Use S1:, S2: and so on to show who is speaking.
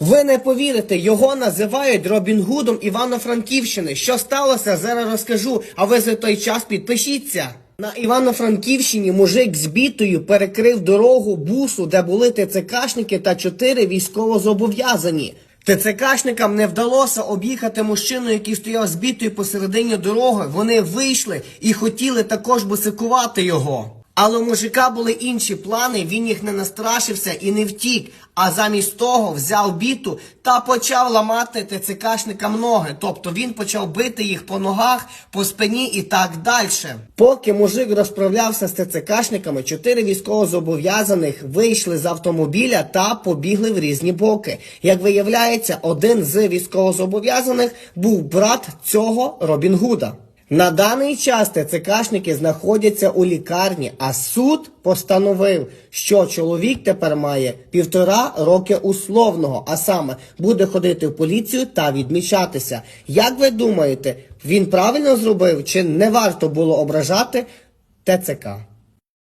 S1: Ви не повірите, його називають Робін Гудом Івано-Франківщини. Що сталося, зараз розкажу, а ви за той час підпишіться. На Івано-Франківщині мужик з бітою перекрив дорогу бусу, де були ТЦКшники та чотири військовозобов'язані. ТЦКшникам не вдалося об'їхати мужчину, який стояв з бітою посередині дороги. Вони вийшли і хотіли також бусикувати його. Але у мужика були інші плани, він їх не настрашився і не втік, а замість того взяв біту та почав ламати ТЦКшникам ноги. Тобто він почав бити їх по ногах, по спині і так далі. Поки мужик розправлявся з ТЦКшниками, чотири військовозобов'язаних вийшли з автомобіля та побігли в різні боки. Як виявляється, один з військовозобов'язаних був брат цього Робін Гуда. На даний час ТЦКшники знаходяться у лікарні, а суд постановив, що чоловік тепер має півтора роки условного, а саме буде ходити в поліцію та відмічатися. Як ви думаєте, він правильно зробив чи не варто було ображати ТЦК?